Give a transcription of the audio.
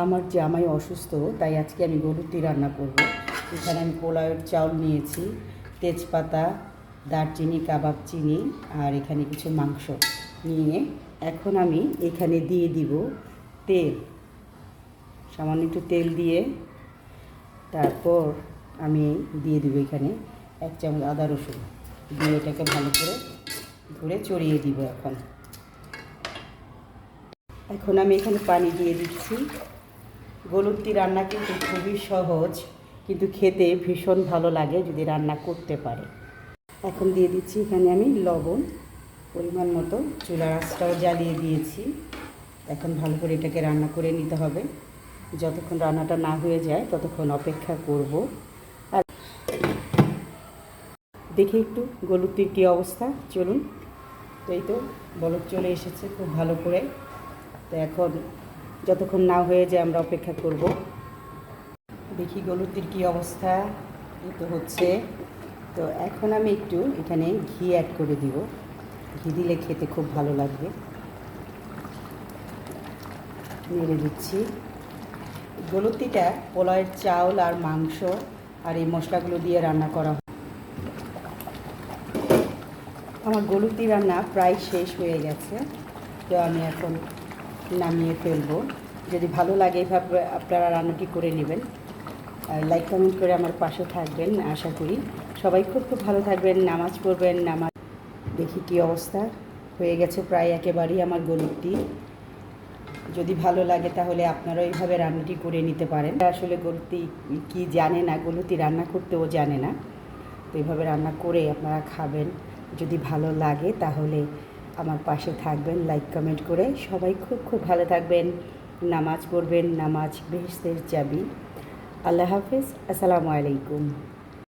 আমার জামাই অসুস্থ, তাই আজকে আমি গরুটি রান্না করব। এখানে আমি পোলাওয়ের চাউল নিয়েছি, তেজপাতা, দারচিনি, কাবাব, চিনি আর এখানে কিছু মাংস নিয়ে এখন আমি এখানে দিয়ে দিব তেল। সামান্য একটু তেল দিয়ে তারপর আমি দিয়ে দিব এখানে এক চামচ আদা রসুন। দিয়ে এটাকে ভালো করে ধরে চড়িয়ে দিব এখন। এখন আমি এখানে পানি দিয়ে দিচ্ছি। গলুত্তি রান্না কিন্তু খুবই সহজ, কিন্তু খেতে ভীষণ ভালো লাগে যদি রান্না করতে পারে। এখন দিয়ে দিচ্ছি এখানে আমি লবণ, পরিমাণ মতো, চুলার আঁচটাও জ্বালিয়ে দিয়েছি। এখন ভালো করে এটাকে রান্না করে নিতে হবে। যতক্ষণ রান্নাটা না হয়ে যায়, ততক্ষণ অপেক্ষা করব। আর দেখি একটু গলুত্তির কী অবস্থা। চলুন তো এই তো বলক চলে এসেছে খুব ভালো করে। তো এখন যতক্ষণ না হয়ে যায় আমরা অপেক্ষা করব। দেখি গলুতির কী অবস্থা। তো হচ্ছে। তো এখন আমি একটু এখানে ঘি অ্যাড করে দিব। ঘি দিলে খেতে খুব ভালো লাগবে। নেড়ে দিচ্ছি। গলুতিটা পোলাওয়ের চাউল আর মাংস আর এই মশলাগুলো দিয়ে রান্না করা আমার গলুতি রান্না প্রায় শেষ হয়ে গেছে। তো আমি এখন নামিয়ে ফেলব। যদি ভালো লাগে এভাবে আপনারা রান্নাটি করে নেবেন। লাইক কমেন্ট করে আমার পাশে থাকবেন, আশা করি। সবাই খুব খুব ভালো থাকবেন, নামাজ পড়বেন, নামাজ দেখি কি অবস্থা। হয়ে গেছে প্রায় একেবারেই আমার গলুটি যদি ভালো লাগে তাহলে আপনারা এইভাবে রান্নাটি করে নিতে পারেন। আসলে গলুতি কি জানে না গলুতি রান্না করতেও জানে না। তো এইভাবে রান্না করে আপনারা খাবেন। যদি ভালো লাগে তাহলে আমার পাশে থাকবেন লাইক কমেন্ট করে সবাই খুব খুব ভালো থাকবেন। নামাজ পড়বেন, নামাজ বেহেস্তের যাবি আল্লাহ হাফিজ, আসসালামু আলাইকুম।